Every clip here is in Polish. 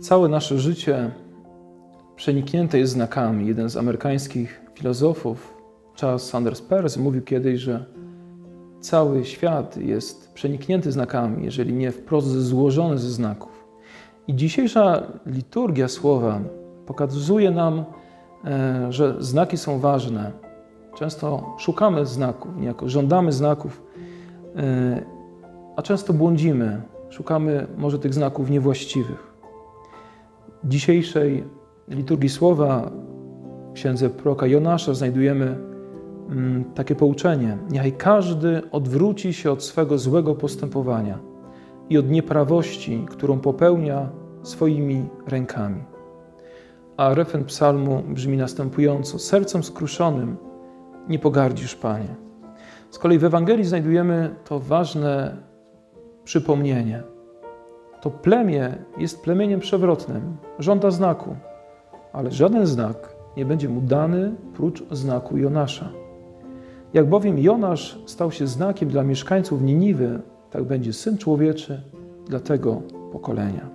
Całe nasze życie przeniknięte jest znakami. Jeden z amerykańskich filozofów, Charles Sanders Peirce, mówił kiedyś, że cały świat jest przeniknięty znakami, jeżeli nie wprost złożony ze znaków. I dzisiejsza liturgia słowa pokazuje nam, e, że znaki są ważne. Często szukamy znaków, niejako żądamy znaków, e, a często błądzimy, szukamy może tych znaków niewłaściwych. Dzisiejszej liturgii słowa księdze proroka Jonasza znajdujemy mm, takie pouczenie. Niechaj każdy odwróci się od swego złego postępowania i od nieprawości, którą popełnia swoimi rękami. A refren psalmu brzmi następująco: Sercem skruszonym nie pogardzisz, Panie. Z kolei w Ewangelii znajdujemy to ważne przypomnienie. To plemię jest plemieniem przewrotnym, żąda znaku, ale żaden znak nie będzie mu dany prócz znaku Jonasza. Jak bowiem Jonasz stał się znakiem dla mieszkańców Niniwy, tak będzie Syn Człowieczy dla tego pokolenia.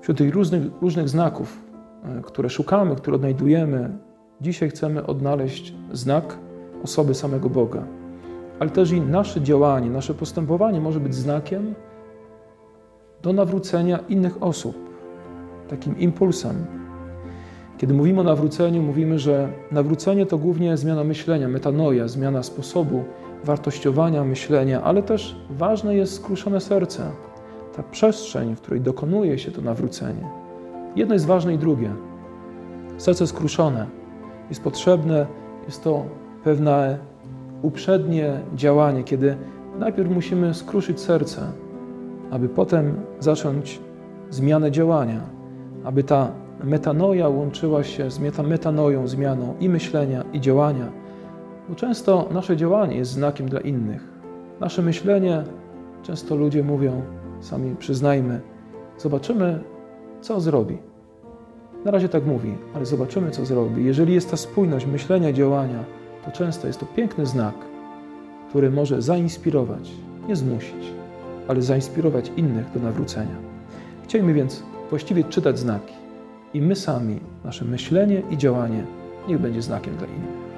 Wśród tych różnych, różnych znaków, e, które szukamy, które odnajdujemy, dzisiaj chcemy odnaleźć znak osoby samego Boga. Ale też i nasze działanie, nasze postępowanie może być znakiem do nawrócenia innych osób, takim impulsem. Kiedy mówimy o nawróceniu, mówimy, że nawrócenie to głównie zmiana myślenia, metanoja, zmiana sposobu wartościowania myślenia, ale też ważne jest skruszone serce, ta przestrzeń, w której dokonuje się to nawrócenie. Jedno jest ważne i drugie. Serce skruszone jest potrzebne, jest to pewne uprzednie działanie, kiedy najpierw musimy skruszyć serce, aby potem zacząć zmianę działania, aby ta metanoja łączyła się z meta- metanoją, zmianą i myślenia, i działania. Bo często nasze działanie jest znakiem dla innych. Nasze myślenie, często ludzie mówią, sami przyznajmy, zobaczymy, co zrobi. Na razie tak mówi, ale zobaczymy, co zrobi. Jeżeli jest ta spójność myślenia, działania, to często jest to piękny znak, który może zainspirować, nie zmusić, ale zainspirować innych do nawrócenia. Chcielibyśmy więc właściwie czytać znaki i my sami, nasze myślenie i działanie niech będzie znakiem dla innych.